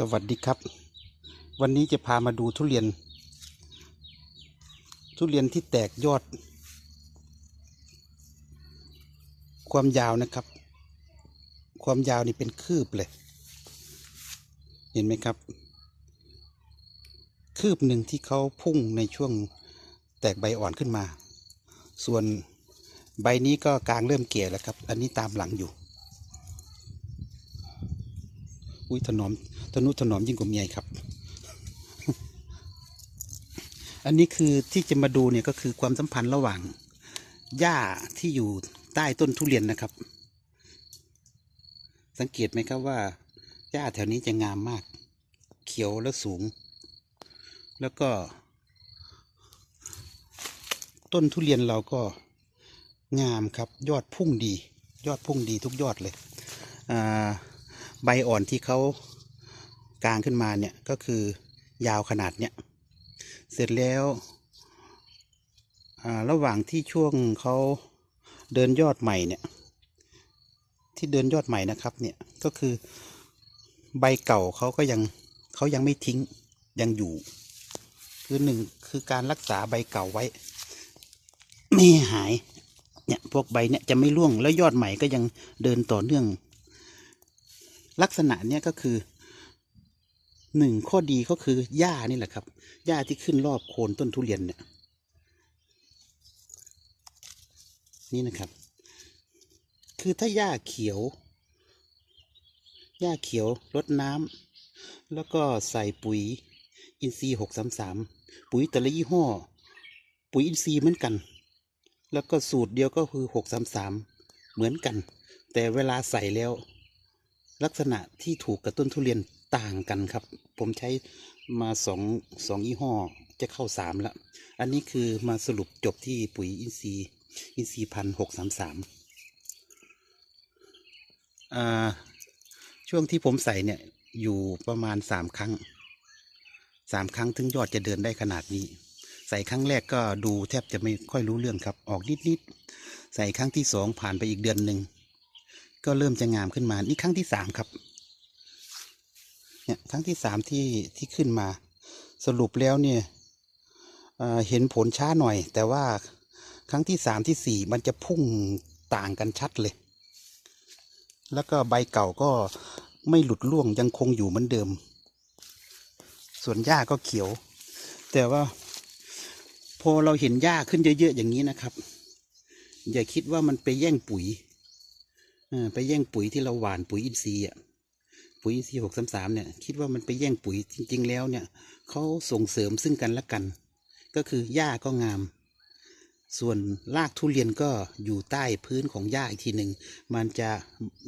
สวัสดีครับ วันนี้จะพามาดูทุเรียน ทุเรียนที่แตกยอด ความยาวนะครับ ความยาวนี่เป็นคืบเลย เห็นไหมครับ คืบหนึ่งที่เขาพุ่งในช่วงแตกใบอ่อนขึ้นมา ส่วนใบนี้ก็กลางเริ่มเก่แล้วครับ อันนี้ตามหลังอยู่ อุ้ยถนอม นุถนอมยิ่งกว่าเมียครับ อันนี้คือที่จะมาดูเนี่ยก็คือความสัมพันธ์ระหว่างหญ้าที่อยู่ใต้ต้นทุเรียนนะครับ สังเกตไหมครับว่าหญ้าแถวนี้จะงามมาก เขียวและสูง แล้วก็ ต้นทุเรียนเราก็งามครับ ยอดพุ่งดี ยอดพุ่งดีทุกยอดเลย ใบอ่อนที่เขา กลางขึ้นมาเนี่ยก็คือยาวขนาดเนี้ยเสร็จแล้วอ่าระหว่างที่ช่วงเขาเดินยอดใหม่เนี่ยที่เดินยอดใหม่นะครับเนี่ยก็คือใบเก่าเขาก็ยังเขายังไม่ทิ้งยังอยู่ คือหนึ่งคือการรักษาใบเก่าไว้ ไม่หายเนี่ยพวกใบเนี่ยจะไม่ร่วงแล้วยอดใหม่ก็ยังเดินต่อเนื่อง ลักษณะเนี้ยก็คือ หนึ่งข้อดีก็คือหญ้านี่แหละครับหญ้าที่ขึ้นรอบโคนต้นทุเรียนเนี่ยนี่นะครับ คือถ้าหญ้าเขียวหญ้าเขียวรดน้ำแล้วก็ใส่ปุ๋ยอินทรีย์หกสามสามปุ๋ยแต่ละยี่ห้อ ปุ๋ยอินทรีย์เหมือนกัน แล้วก็สูตรเดียวก็คือหกสามสามเหมือนกัน แต่เวลาใส่แล้ว ลักษณะที่ถูกกับต้นทุเรียน ต่างกันครับ ผมใช้มาสองสองยี่ห้อจะเข้าสามล้วอันนี้คือมาสรุปจบที่ปุ๋ยอินทรีย์อินทรีย์พันหกสามสามช่วงที่ผมใส่เนี่ยอยู่ประมาณสามครั้งสามครั้งถึงยอดจะเดินได้ขนาดนี้ ใส่ครั้งแรกก็ดูแทบจะไม่ค่อยรู้เรื่องครับ ออกนิดๆใส่ครั้งที่สองผ่านไปอีกเดือนหนึ่งก็เริ่มจะงามขึ้นมา นี่ครั้งที่สามครับ เนี่ยครั้งที่สามที่ที่ขึ้นมา สรุปแล้วเนี่ยเห็นผลช้าหน่อย แต่ว่าครั้งที่สามที่สี่มันจะพุ่งต่างกันชัดเลย แล้วก็ใบเก่าก็ไม่หลุดร่วงยังคงอยู่เหมือนเดิม ส่วนหญ้าก็เขียว แต่ว่า พอเราเห็นหญ้าขึ้นเยอะๆอย่างนี้นะครับ อย่าคิดว่ามันไปแย่งปุ๋ยไปแย่งปุ๋ยที่เราหว่านปุ๋ยอินทรีย์อะ ปุ๋ยอินทรีย์หกสามสามเนี่ยคิดว่ามันไปแย่งปุ๋ยจริง ๆ แล้วเนี่ยเขาส่งเสริมซึ่งกันและกัน ก็คือหญ้าก็งาม ส่วนรากทุเรียนก็อยู่ใต้พื้นของหญ้าอีกทีหนึ่งมันจะ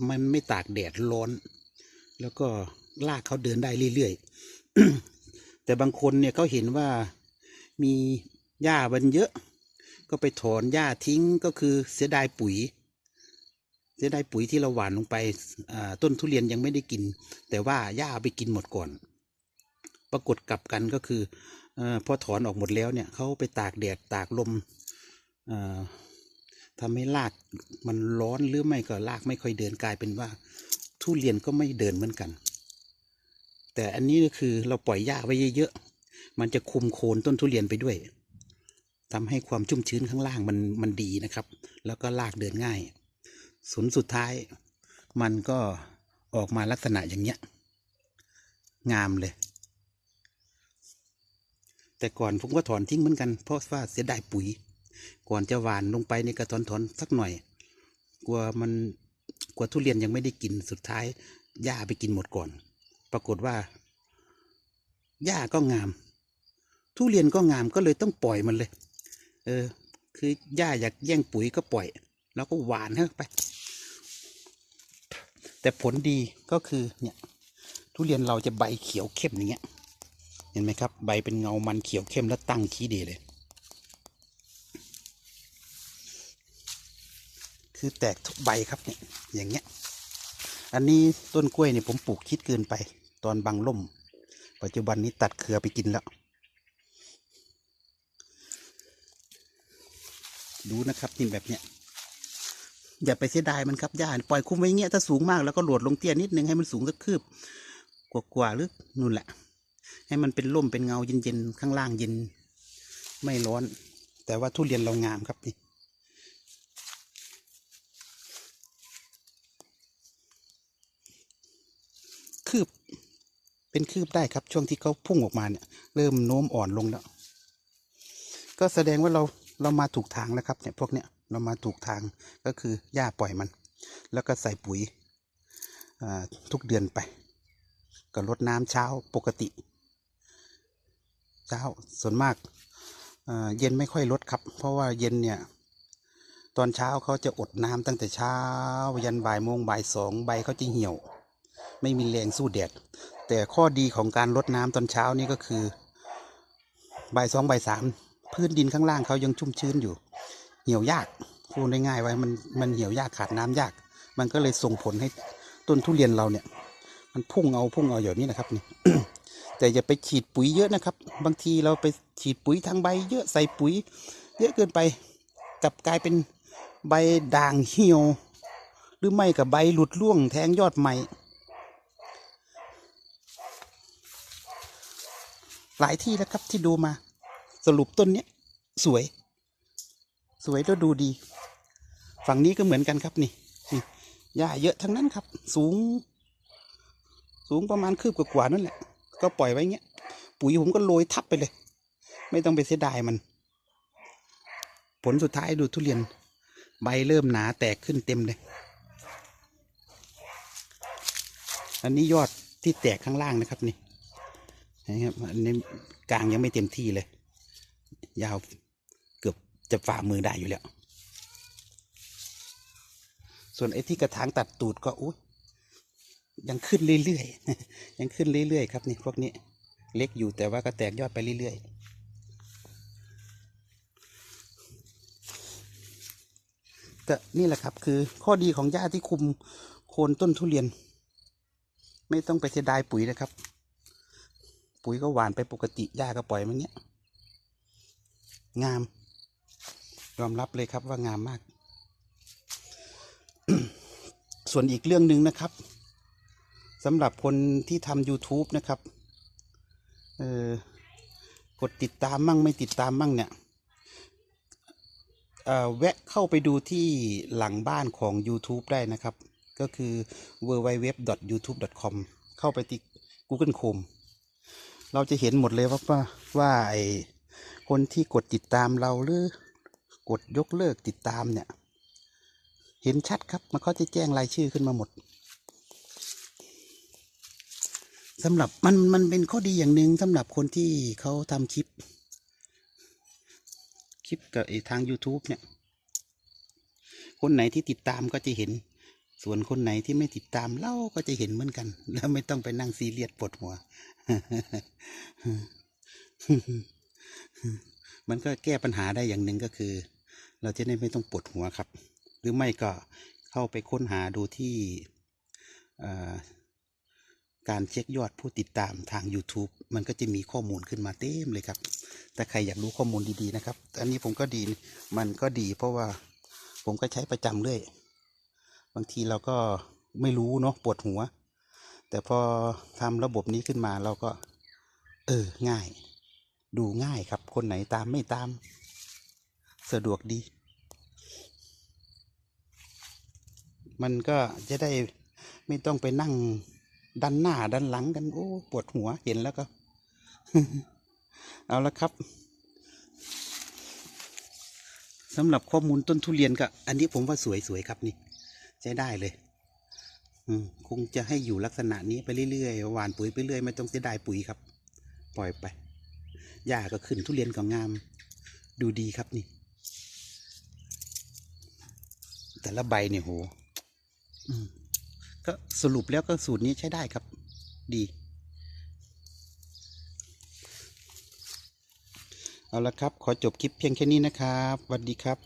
มันไม่ตากแดดร้อน แล้วก็รากเขาเดินได้เรื่อยๆแต่บางคนเนี่ยเขาเห็นว่ามีหญ้ามันเยอะ ก็ไปถอนหญ้าทิ้งก็คือเสียดายปุ๋ย เสียดายปุ๋ยที่เราหว่านลงไปต้นทุเรียนยังไม่ได้กิน แต่ว่าหญ้าไปกินหมดก่อน ปรากฏกลับกันก็คืออพอถอนออกหมดแล้วเนี่ยเขาไปตากแดดตากลมเอ่อทำให้รากมันร้อนหรือไม่ก็รากไม่ค่อยเดินกลายเป็นว่า ทุเรียนก็ไม่เดินเหมือนกัน แต่อันนี้ก็คือเราปล่อยหญ้าไว้เยอะๆมันจะคุมโคนต้นทุเรียนไปด้วยทำให้ความชุ่มชื้นข้างล่างมันมันดีนะครับ แล้วก็รากเดินง่าย ผลสุดท้าย มันก็ออกมาลักษณะอย่างเนี้ย งามเลย แต่ก่อนผมก็ถอนทิ้งเหมือนกัน เพราะว่าเสียดายปุ๋ย ก่อนจะหวานลงไปในกระถอนถอนสักหน่อย กลัวมันกลัวทุเรียนยังไม่ได้กินสุดท้ายหญ้าไปกินหมดก่อน ปรากฏว่าหญ้าก็งาม ทุเรียนก็งามก็เลยต้องปล่อยมันเลย เออ คือหญ้าอยากแย่งปุ๋ยก็ปล่อย แล้วก็หวานเข้าไป แต่ผลดีก็คือเนี่ยทุเรียนเราจะใบเขียวเข้มอย่างเงี้ย เห็นไหมครับ ใบเป็นเงามันเขียวเข้มแล้วตั้งขี้ดีเลย คือแตกทุกใบครับเนี่ยอย่างเงี้ย อันนี้ต้นกล้วยเนี่ยผมปลูกคิดเกินไป ตอนบางล่ม ปัจจุบันนี้ตัดเครือไปกินแล้ว ดูนะครับนี่แบบเนี้ย อย่าไปเสียดายมันครับหญ้าปล่อยคุ้มไว้เงี้ยถ้าสูงมากแล้วก็โหลดลงเตี้ยนิดนึงให้มันสูงสักคืบกว่าๆหรือนู่นแหละ ให้มันเป็นร่มเป็นเงาเย็นๆข้างล่างเย็น ไม่ร้อน แต่ว่าทุเรียนเรางามครับนี่คืบ เป็นคืบได้ครับช่วงที่เขาพุ่งออกมาเนี่ย เริ่มโน้มอ่อนลงแล้ว ก็แสดงว่าเราเรามาถูกทางแล้วครับเนี่ยพวกเนี้ย เรามาถูกทางก็คือหญ้าปล่อยมัน แล้วก็ใส่ปุ๋ยทุกเดือนไปก็ลดน้ำเช้าปกติ เช้าส่วนมากเอ่อเย็นไม่ค่อยลดครับ เพราะว่าเย็นเนี่ย ตอนเช้าเขาจะอดน้ำตั้งแต่เช้า ยันบ่ายโมงบ่ายสองใบเขาจะเหี่ยว ไม่มีแรงสู้แดด แต่ข้อดีของการลดน้ำตอนเช้านี่ก็คือบ่ายสองบ่ายสามพื้นดินข้างล่างเขายังชุ่มชื้นอยู่ เหี่ยวยากพูดได้ง่ายไว้มันมันเหี่ยวยากขาดน้ำยาก มันก็เลยส่งผลให้ต้นทุเรียนเราเนี่ย มันพุ่งเอาพุ่งเอาอย่างนี้นะครับนี่แต่อย่าไปฉีดปุ๋ยเยอะนะครับ บางทีเราไปฉีดปุ๋ยทางใบ เยอะใส่ปุ๋ย เยอะเกินไปกลับกลายเป็นใบด่างเหี่ยว หรือไม่กับใบหลุดร่วงแทงยอดใหม่ หลายที่แล้วครับที่ดูมา สรุปต้นเนี้ยสวย สวยแล้วดูดี ฝั่งนี้ก็เหมือนกันครับนี่นี่หญ้าเยอะทั้งนั้นครับ สูง สูงประมาณคืบกว่าๆนั่นแหละ ก็ปล่อยไว้เงี้ย ปุ๋ยผมก็โรยทับไปเลย ไม่ต้องไปเสียดายมัน ผลสุดท้ายดูทุเรียน ใบเริ่มหนาแตกขึ้นเต็มเลย อันนี้ยอดที่แตกข้างล่างนะครับนี่นะครับอันนี้กลางยังไม่เต็มที่เลย ยาว จะฝ่ามือได้อยู่แล้ว ส่วนไอ้ที่กระถางตัดตูดก็อุ้ยยังขึ้นเรื่อยๆ ยังขึ้นเรื่อยๆครับนี่พวกนี้เล็กอยู่แต่ว่าก็แตกยอดไปเรื่อยๆก็นี่แหละครับคือข้อดีของหญ้าที่คุมโคนต้นทุเรียน ไม่ต้องไปเสียดายปุ๋ยนะครับ ปุ๋ยก็หวานไปปกติหญ้าก็ปล่อยมันเงี้ย งาม ยอมรับเลยครับว่างามมาก ส่วนอีกเรื่องหนึ่งนะครับสำหรับคนที่ทำ YouTube นะครับกดติดตามมั่งไม่ติดตามมั่งเนี่ยแวะเข้าไปดูที่หลังบ้านของ YouTube ได้นะครับ ก็คือ www.youtube.com เข้าไปที่ Google Chrome เราจะเห็นหมดเลยว่าว่าว่าไอคนที่กดติดตามเราหรือ กดยกเลิกติดตามเนี่ย เห็นชัดครับ มันเขาจะแจ้งรายชื่อขึ้นมาหมดสำหรับมันมันเป็นข้อดีอย่างหนึ่งสำหรับคนที่เขาทำคลิป คลิปกับทาง YouTube เนี่ย คนไหนที่ติดตามก็จะเห็น ส่วนคนไหนที่ไม่ติดตามเล่าก็จะเห็นเหมือนกัน แล้วไม่ต้องไปนั่งซีเรียสปวดหัว มันก็แก้ปัญหาได้อย่างหนึ่งก็คือ เราจะได้ไม่ต้องปวดหัวครับ หรือไม่ก็เข้าไปค้นหาดูที่การเช็คยอดผู้ติดตามทาง YouTube มันก็จะมีข้อมูลขึ้นมาเต็มเลยครับ แต่ใครอยากรู้ข้อมูลดีๆนะครับ อันนี้ผมก็ดี มันก็ดี เพราะว่าผมก็ใช้ประจำเรื่อย บางทีเราก็ไม่รู้เนาะปวดหัว แต่พอทำระบบนี้ขึ้นมาเราก็ เออ ง่าย ดูง่ายครับ คนไหนตามไม่ตาม สะดวกดี มันก็จะได้ไม่ต้องไปนั่งดันหน้าดันหลังกัน โอ้ ปวดหัวเห็นแล้วก็ เอาละครับสำหรับข้อมูลต้นทุเรียนก็อันนี้ผมว่าสวยๆครับนี่ ใช้ได้เลยคงจะให้อยู่ลักษณะนี้ไปเรื่อยๆหวานปุ๋ยไปเรื่อยไม่ต้องเสียดายปุ๋ยครับ ปล่อยไปหญ้าก็ขึ้นทุเรียนก็งาม ดูดีครับนี่ แต่ละใบเนี่ยโหก็สรุปแล้วก็สูตรนี้ใช้ได้ครับ ดี เอาละครับ ขอจบคลิปเพียงแค่นี้นะครับสวัสดีครับ